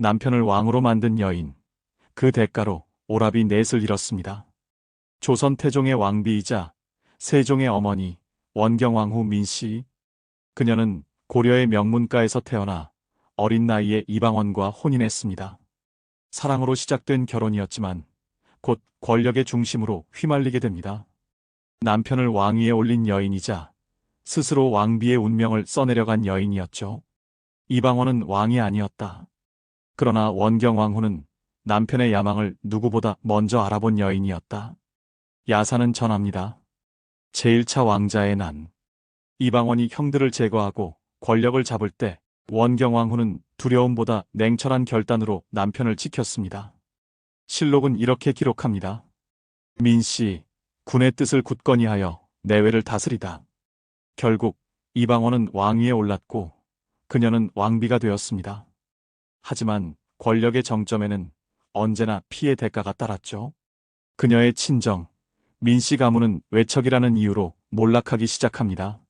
남편을 왕으로 만든 여인. 그 대가로 오라비 넷을 잃었습니다. 조선 태종의 왕비이자 세종의 어머니 원경왕후 민씨. 그녀는 고려의 명문가에서 태어나 어린 나이에 이방원과 혼인했습니다. 사랑으로 시작된 결혼이었지만 곧 권력의 중심으로 휘말리게 됩니다. 남편을 왕위에 올린 여인이자 스스로 왕비의 운명을 써내려간 여인이었죠. 이방원은 왕이 아니었다. 그러나 원경왕후는 남편의 야망을 누구보다 먼저 알아본 여인이었다. 야사는 전합니다. 제1차 왕자의 난. 이방원이 형들을 제거하고 권력을 잡을 때 원경왕후는 두려움보다 냉철한 결단으로 남편을 지켰습니다. 실록은 이렇게 기록합니다. 민씨, 군의 뜻을 굳건히 하여 내외를 다스리다. 결국 이방원은 왕위에 올랐고 그녀는 왕비가 되었습니다. 하지만 권력의 정점에는 언제나 피해 대가가 따랐죠. 그녀의 친정, 민씨 가문은 외척이라는 이유로 몰락하기 시작합니다.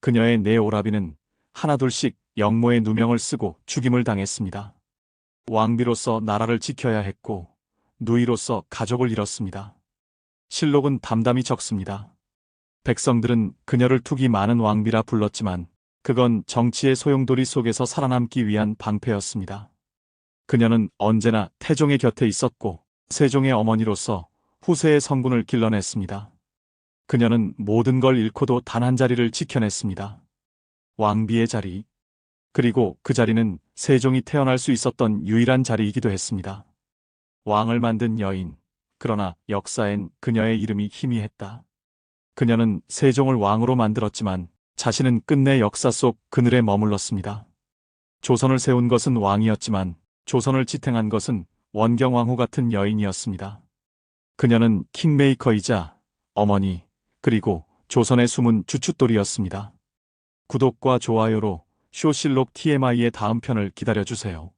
그녀의 네 오라비는 하나둘씩 영모의 누명을 쓰고 죽임을 당했습니다. 왕비로서 나라를 지켜야 했고 누이로서 가족을 잃었습니다. 실록은 담담히 적습니다. 백성들은 그녀를 투기 많은 왕비라 불렀지만 그건 정치의 소용돌이 속에서 살아남기 위한 방패였습니다. 그녀는 언제나 태종의 곁에 있었고 세종의 어머니로서 후세의 성군을 길러냈습니다. 그녀는 모든 걸 잃고도 단 한 자리를 지켜냈습니다. 왕비의 자리. 그리고 그 자리는 세종이 태어날 수 있었던 유일한 자리이기도 했습니다. 왕을 만든 여인. 그러나 역사엔 그녀의 이름이 희미했다. 그녀는 세종을 왕으로 만들었지만 자신은 끝내 역사 속 그늘에 머물렀습니다. 조선을 세운 것은 왕이었지만 조선을 지탱한 것은 원경왕후 같은 여인이었습니다. 그녀는 킹메이커이자 어머니 그리고 조선의 숨은 주춧돌이었습니다. 구독과 좋아요로 쇼실록 TMI의 다음 편을 기다려주세요.